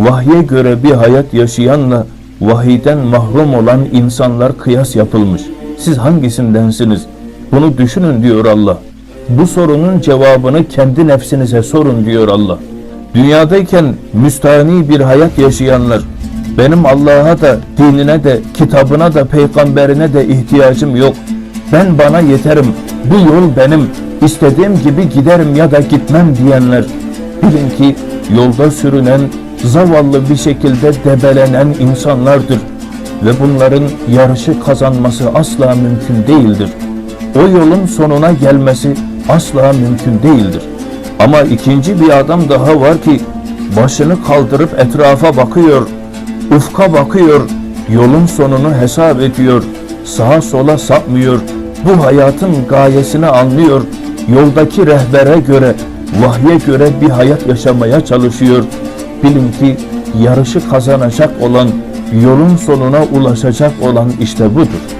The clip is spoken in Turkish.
vahye göre bir hayat yaşayanla vahiden mahrum olan insanlar kıyas yapılmış. Siz hangisindensiniz? Bunu düşünün diyor Allah. Bu sorunun cevabını kendi nefsinize sorun diyor Allah. Dünyadayken müstahni bir hayat yaşayanlar, benim Allah'a da, dinine de, kitabına da, peygamberine de ihtiyacım yok. Ben bana yeterim, bu yol benim, istediğim gibi giderim ya da gitmem diyenler, bilin ki yolda sürünen, zavallı bir şekilde debelenen insanlardır. Ve bunların yarışı kazanması asla mümkün değildir. O yolun sonuna gelmesi asla mümkün değildir. Ama ikinci bir adam daha var ki başını kaldırıp etrafa bakıyor, ufka bakıyor, yolun sonunu hesap ediyor, sağa sola sapmıyor, bu hayatın gayesini anlıyor, yoldaki rehbere göre, vahye göre bir hayat yaşamaya çalışıyor. Bilin ki yarışı kazanacak olan, yolun sonuna ulaşacak olan işte budur.